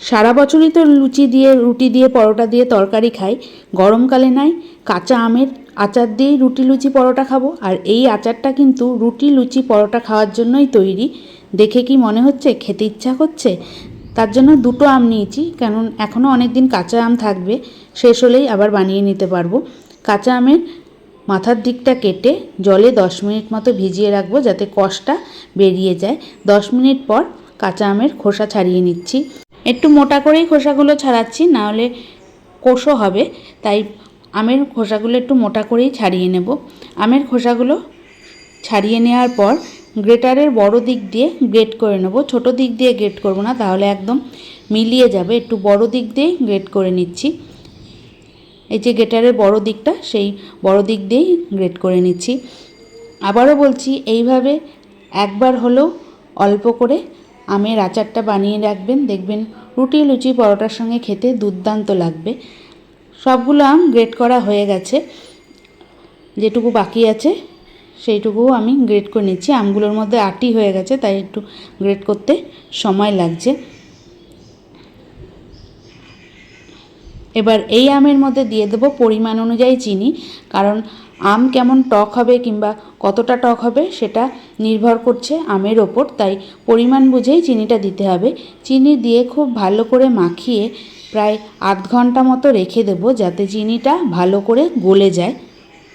সারা বছরই তো লুচি দিয়ে, রুটি দিয়ে, পরোটা দিয়ে তরকারি খাই। গরমকালে নাই, কাঁচা আমের আচার দিয়েই রুটি লুচি পরোটা খাব। আর এই আচারটা কিন্তু রুটি লুচি পরোটা খাওয়ার জন্যই তৈরি। দেখে কি মনে হচ্ছে? খেতে ইচ্ছা করছে? তার জন্য দুটো আম নিয়েছি, কারণ এখনও অনেক দিন কাঁচা আম থাকবে। শেষ হলেই আবার বানিয়ে নিতে পারব। কাঁচা আমের মাথার দিকটা কেটে জলে দশ মিনিট মতো ভিজিয়ে রাখব যাতে কষটা বেরিয়ে যায়। দশ মিনিট পর কাঁচা আমের খোসা ছাড়িয়ে নিচ্ছি। একটু মোটা করেই খোসাগুলো ছাড়াচ্ছি, নাহলে কোষও হবে। তাই আমের খোসাগুলো একটু মোটা করেই ছাড়িয়ে নেব। আমের খোসাগুলো ছাড়িয়ে নেওয়ার পর গ্রেটারের বড় দিক দিয়ে গ্রেট করে নেব। ছোট দিক দিয়ে গ্রেট করব না, তাহলে একদম মিলিয়ে যাবে। একটু বড় দিক দিয়েই গ্রেট করে নিচ্ছি। এই যে গ্রেটারের বড় দিকটা, সেই বড় দিক দিয়েই গ্রেট করে নিচ্ছি। আবারও বলছি, এইভাবে একবার হলেও অল্প করে আমের আচারটা বানিয়ে রাখবেন, দেখবেন রুটি, লুচি, পরোটার সঙ্গে খেতে দুর্দান্ত লাগবে। সবগুলো আম গ্রেট করা হয়ে গেছে। যেটুকু বাকি আছে সেইটুকুও আমি গ্রেট করে নিচ্ছি। আমগুলোর মধ্যে আটি হয়ে গেছে, তাই একটু গ্রেট করতে সময় লাগছে। এবার এই আমের মধ্যে দিয়ে দেবো পরিমাণ অনুযায়ী চিনি, কারণ আম কেমন টক হবে কিংবা কতটা টক হবে সেটা নির্ভর করছে আমের ওপর, তাই পরিমাণ বুঝেই চিনিটা দিতে হবে। চিনি দিয়ে খুব ভালো করে মাখিয়ে প্রায় আধ ঘণ্টা মতো রেখে দেবো যাতে চিনিটা ভালো করে গলে যায়।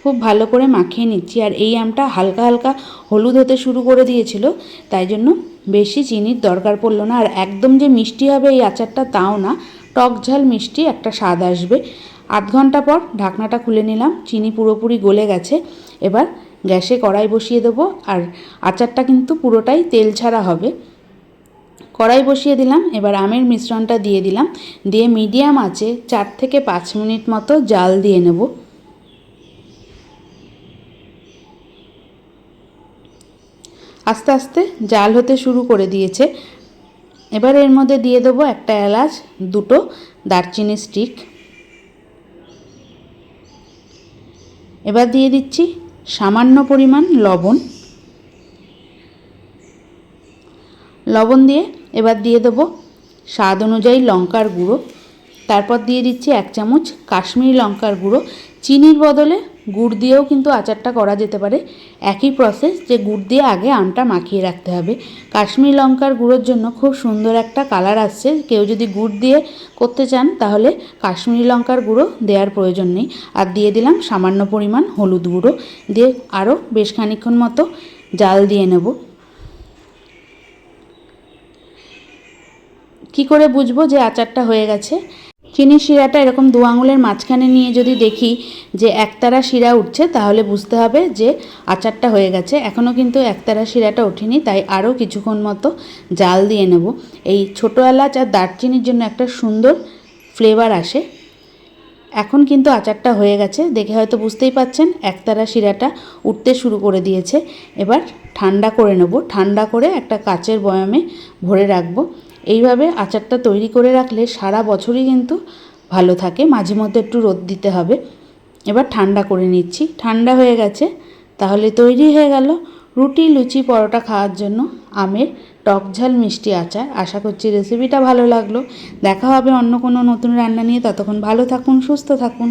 খুব ভালো করে মাখিয়ে নিচ্ছি। আর এই আমটা হালকা হালকা হলুদ হতে শুরু করে দিয়েছিল, তাই জন্য বেশি চিনির দরকার পড়ল না। আর একদম যে মিষ্টি হবে এই আচারটা তাও না, টক ঝাল মিষ্টি একটা স্বাদ আসবে। আধ ঘণ্টা পর ঢাকনাটা খুলে নিলাম, চিনি পুরোপুরি গলে গেছে। এবার গ্যাসে কড়াই বসিয়ে দেবো, আর আচারটা কিন্তু পুরোটাই তেল ছাড়া হবে। কড়াই বসিয়ে দিলাম, এবার আমের মিশ্রণটা দিয়ে দিলাম। দিয়ে মিডিয়াম আছে চার থেকে পাঁচ মিনিট মতো জাল দিয়ে নেব। আস্তে আস্তে জাল হতে শুরু করে দিয়েছে। এবার এর মধ্যে দিয়ে দেবো একটা এলাচ, দুটো দারচিনি স্টিক। এবার দিয়ে দিচ্ছি সামান্য পরিমাণ লবণ। লবণ দিয়ে এবার দিয়ে দেবো স্বাদ অনুযায়ী লঙ্কার গুঁড়ো। তারপর দিয়ে দিচ্ছি এক চামচ কাশ্মীরি লঙ্কার গুঁড়ো। চিনির বদলে গুড় দিয়েও কিন্তু আচারটা করা যেতে পারে। একই প্রসেস যে গুড় দিয়ে আগে আমটা মাখিয়ে রাখতে হবে। কাশ্মীরি লঙ্কার গুঁড়োর জন্য খুব সুন্দর একটা কালার আসছে। কেউ যদি গুড় দিয়ে করতে চান তাহলে কাশ্মীরি লঙ্কার গুঁড়ো দেওয়ার প্রয়োজন নেই। আর দিয়ে দিলাম সামান্য পরিমাণ হলুদ গুঁড়ো। দিয়ে আরও বেশ খানিক্ষণ মতো জাল দিয়ে নেব। কি করে বুঝব যে আচারটা হয়ে গেছে? চিনির শিরাটা এরকম দু আঙুলের মাঝখানে নিয়ে যদি দেখি যে একতারা শিরা উঠছে, তাহলে বুঝতে হবে যে আচারটা হয়ে গেছে। এখনও কিন্তু একতারা শিরাটা ওঠেনি, তাই আরও কিছুক্ষণ মতো জাল দিয়ে নেব। এই ছোটো এলাচ আর দারচিনির জন্য একটা সুন্দর ফ্লেভার আসে। এখন কিন্তু আচারটা হয়ে গেছে। দেখে হয়তো বুঝতেই পাচ্ছেন, একতারা শিরাটা উঠতে শুরু করে দিয়েছে। এবার ঠান্ডা করে নেব। ঠান্ডা করে একটা কাচের বয়ামে ভরে রাখব। এইভাবে আচারটা তৈরি করে রাখলে সারা বছরই কিন্তু ভালো থাকে। মাঝে মধ্যে একটু রোদ দিতে হবে। এবার ঠান্ডা করে নিচ্ছি। ঠান্ডা হয়ে গেছে। তাহলে তৈরি হয়ে গেল রুটি, লুচি, পরোটা খাওয়ার জন্য আমের টক ঝাল মিষ্টি আচার। আশা করছি রেসিপিটা ভালো লাগল। দেখা হবে অন্য কোনো নতুন রান্না নিয়ে। ততক্ষণ ভালো থাকুন, সুস্থ থাকুন।